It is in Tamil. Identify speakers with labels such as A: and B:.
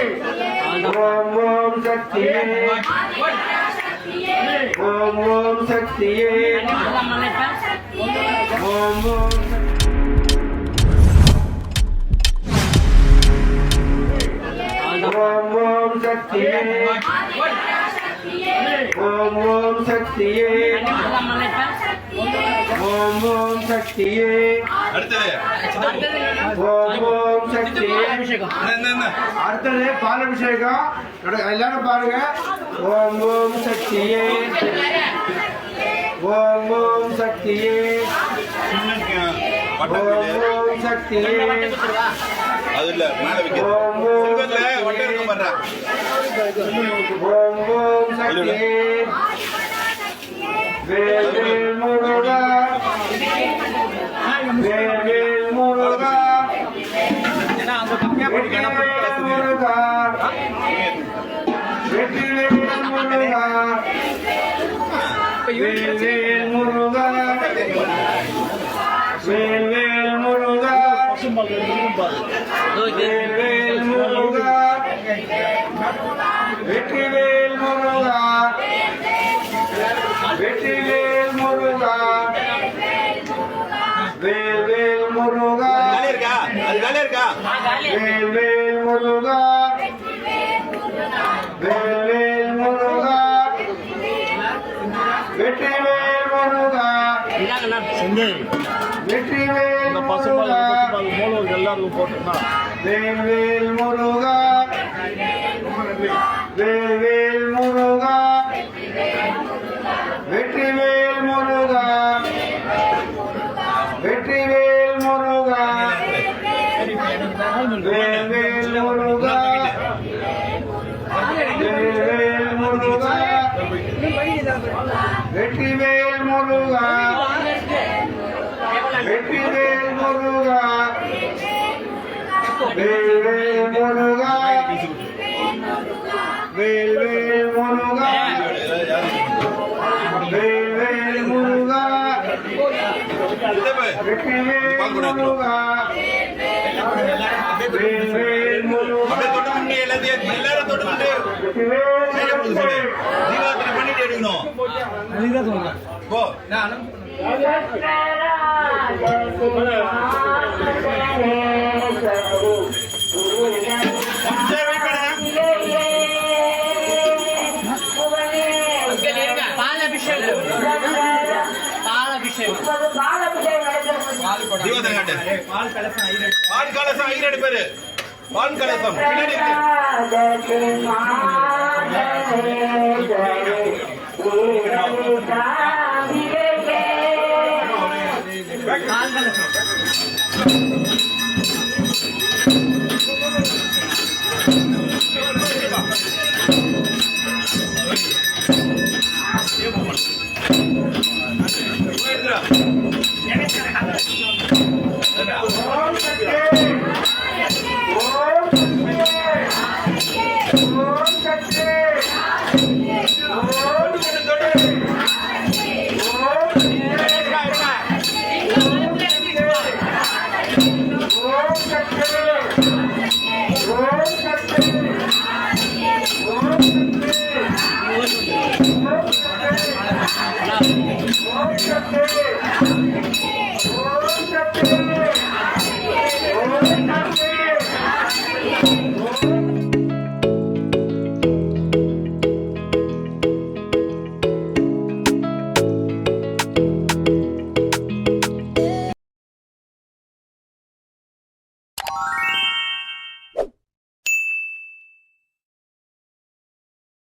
A: ஓம் ஓம் சக்தியே ஓம் ஓம் சக்தியே ஓம் ஓம் ஓம் ஓம் சக்தியே ஓம் ஓம் சக்தியே ஓம் ஓம் சக்தியே
B: அடுத்தது.
A: பாலாபிஷேகம். நட- எல்லாரும் பாருங்க. ஓம் ஓம் சக்தியே. ஓம் ஓம் சக்தியே. ஓம். ஓம் சக்தியே.
B: அது இல்ல மேல வைக்கிறது.
A: ஓம் ஓம் சக்தியே. முருகா வெற்றிவேல் முருகா வேல் வேல் முருகா வேல் வேல் முருகா வேல் வேல் முருகா வெற்றிவேல் முருகா வேல் வேல் முருகா வேல் வேல் முருகா வெற்றிவேல் முருகா வெற்றிவேல் முருகா
C: எல்லாருக்கும் போட்டுருந்தா
A: வேல் வேல் முருகா வெற்றிவேல் முருகா வேல் வேல் முருகா வேல் வேல் முருகா வேல் வேல் முருகா
B: இதே பாரு.
A: வெற்றிவேல் முருகா வேல் வேல் முருகா
B: அப்படியே தொட்டு முன்னே எல்லாத்தையும் எல்லாரும் தொட்டு முன்னே
A: வெற்றிவேல்
B: சரி, அப்படி சொல்லு. தீபாவளி பண்ணிட்டு எடுக்கணும் போ சரி, wait பண்ணுங்க. பால் கலசம் ஐயர் பேரு பால் கலசம் பின்னாடி இருக்கு.